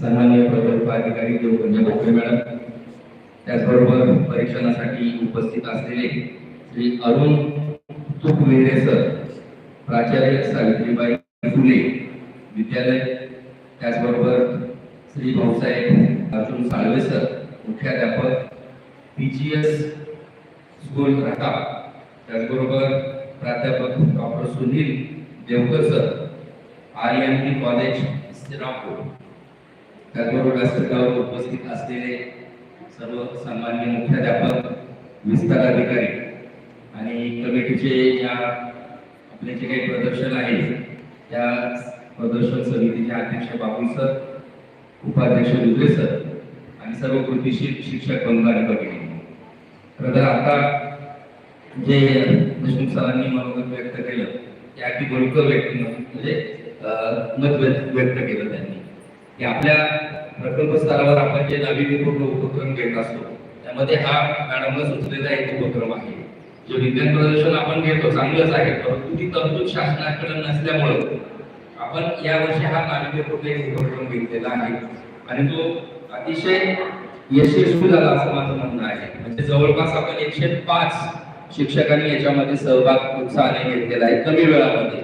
सन्मान्य प्रकल्प अधिकारी देवकन्या भोकरे मॅडम त्याचबरोबर परीक्षणासाठी उपस्थित असलेले श्री अरुण तुकविरे सर प्राचार्य सावित्रीबाई फुले विद्यालय त्याचबरोबर श्री भाऊसाहेब अर्जुन साळवे सर मुख्याध्यापक P G S school Rahata त्याचबरोबर प्राध्यापक doctor Sunil Devkar sir R M T college Shrirampur. त्याचबरोबर व्यासपीठावर उपस्थित असलेले सर्व सन्मान्य मुख्याध्यापक विस्तार अधिकारी आणि कमिटीचे या आपले जे काही प्रदर्शन आहे त्या प्रदर्शन समितीचे अध्यक्ष बाबू सर उपाध्यक्ष दुबे सर आणि सर्व कृतीशील शिक्षक बंधू आणि भगिनी. खरं तर आता जे देशमुख सरांनी मनोगत व्यक्त केलं ते अगदी बरोबर म्हणजे, व्यक्त म्हणजे मत व्यक्त केलं त्यांनी. की आपल्या प्रकल्प स्तरावर आपण जे नाविन्यपूर्ण उपक्रम घेत असतो त्यामध्ये हा मॅडमला सुचलेला एक उपक्रम आहे. जे विज्ञान प्रदर्शन आपण घेतो चांगलंच आहे परंतु ती तरतूद शासनाकडे नसल्यामुळं आपण यावर्षी हा नाविन्यपूर्ण एक उपक्रम घेतलेला आहे. आणि तो अतिशय यशस्वी झाला असं माझं म्हणणं आहे. म्हणजे जवळपास आपण एकशे पाच शिक्षकांनी याच्यामध्ये सहभाग उत्साहाने घेतलेला आहे कमी वेळामध्ये.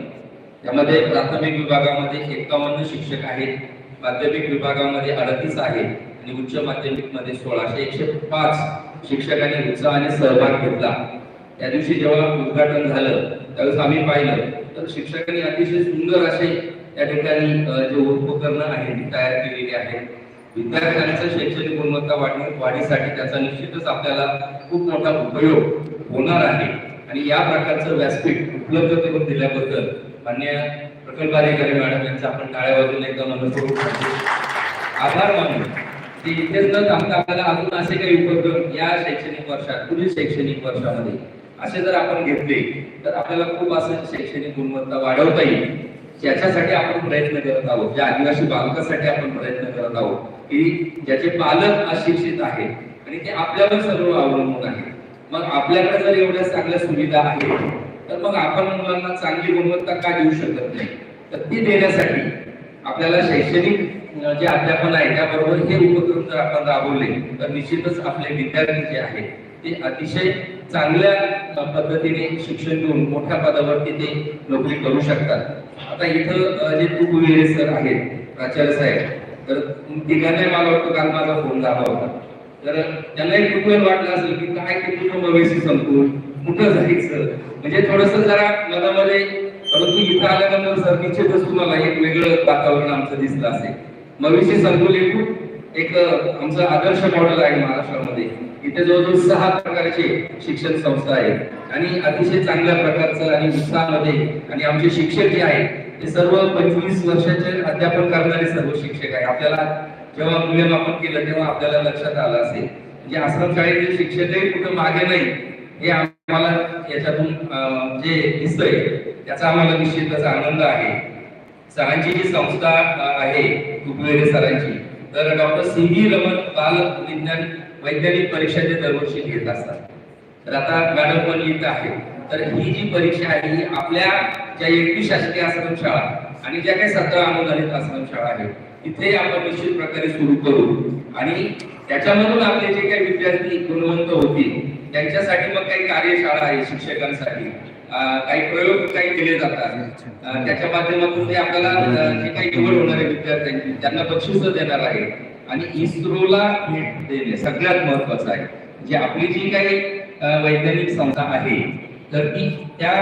त्यामध्ये प्राथमिक विभागामध्ये एकावन्न शिक्षक आहेत. माध्यमिक विभागामध्ये अडतीस आहे आणि उच्च माध्यमिकमध्ये सोळाशे एकशे पाच शिक्षकांनी उत्साहाने सहभाग घेतला. त्या दिवशी जेव्हा उद्घाटन झालं त्यावेळेस आम्ही पाहिलं तर शिक्षकांनी अतिशय सुंदर असे त्या ठिकाणी जे उपकरणं आहेत ती तयार केलेली आहेत. विद्यार्थ्यांचं शैक्षणिक गुणवत्ता वाढ वाढीसाठी त्याचा निश्चितच आपल्याला खूप मोठा उपयोग होणार आहे. आणि या प्रकारचं व्यासपीठ उपलब्ध करून दिल्याबद्दल मान्य प्रकल्प अधिकारी मॅडम यांचा आपण टाळ्या वाजून एकदम मनपूर्वक आभार मानू. की इथेच न थांबता आपल्याला अजून असे काही उपक्रम या शैक्षणिक वर्षात पुढील शैक्षणिक वर्षामध्ये असे जर आपण घेतले तर आपल्याला खूप असं शैक्षणिक गुणवत्ता वाढवता येईल. ज्याच्यासाठी आपण प्रयत्न करत आहोत ज्या आदिवासी बालकासाठी आपण प्रयत्न करत आहोत की ज्याचे पालक अशिक्षित आहेत आणि ते आपल्यावर सर्व अवलंबून आहे मग आपल्याकडे जर एवढ्या चांगल्या सुविधा आहेत तर मग आपण मुलांना चांगली गुणवत्ता का देऊ शकत नाही? तर ती देण्यासाठी आपल्याला शैक्षणिक जे अध्यापन आहे त्याबरोबर हे उपक्रम जर आपण राबवले तर निश्चितच आपले विद्यार्थी जे आहेत ते अतिशय चांगल्या पद्धतीने शिक्षण घेऊन मोठ्या पदावरती ते नोकरी करू शकतात. आता इथं जे तुकुविरे सर आहेत प्राचार्य साहेब तर तिघांनाही मला वाटतं काल माझा फोन झाला होता. तर त्यांना एक कुतूहल वाटलं असेल की काय ते कुटुंब वैसी कुठं जायचं? म्हणजे थोडस जरा मनामध्ये परंतु इथं आल्यानंतर सर निश्चितच तुम्हाला एक वेगळं वातावरण आमचं दिसलं असेल. मविषी संकुल खूप एक आमचं आदर्श मॉडेल आहे महाराष्ट्रामध्ये. इथे जवळजवळ सहा प्रकारचे शिक्षण संस्था आहेत. आणि अतिशय चांगल्या प्रकारचं आणि उत्साहामध्ये आणि आमचे शिक्षक जे आहेत ते सर्व पंचवीस वर्षाचे अध्यापन करणारे सर्व शिक्षक आहे आपल्याला जेव्हा मूल्यमापन केलं तेव्हा आपल्याला लक्षात आलं असेल. म्हणजे आश्रमशाळेतील शिक्षकही कुठं मागे नाही हे आम्हाला याच्यातून जे दिसतंय त्याचा आम्हाला निश्चितच आनंद आहे. सरांची जी संस्था आहे कुपवेरे सरांची तर डॉक्टर सी व्ही रमण बाल विज्ञान वैज्ञानिक परीक्षा ते दरवर्षी घेत असतात. तर आता मॅडम पण येत आहे तर ही जी परीक्षा आहे ही आपल्या ज्या एकवीस शासकीय आश्रमशाळा आणि ज्या काही सतरा अनुदानित आश्रमशाळा आहेत तिथे आपण निश्चित प्रकारे सुरू करू. आणि त्याच्यामधून आपले जे काही विद्यार्थी गुणवंत होतील त्यांच्यासाठी मग काही कार्यशाळा आहे शिक्षकांसाठी. काही प्रयोग काही केले जातात. त्याच्या माध्यमातून ते आपल्याला जे काही निवड होणारे विद्यार्थ्यांची त्यांना बक्षीस देणार आहे. आणि इस्रोला भेट देणे सगळ्यात महत्वाचं आहे. जी आपली जी काही वैज्ञानिक संस्था आहे तर ती त्या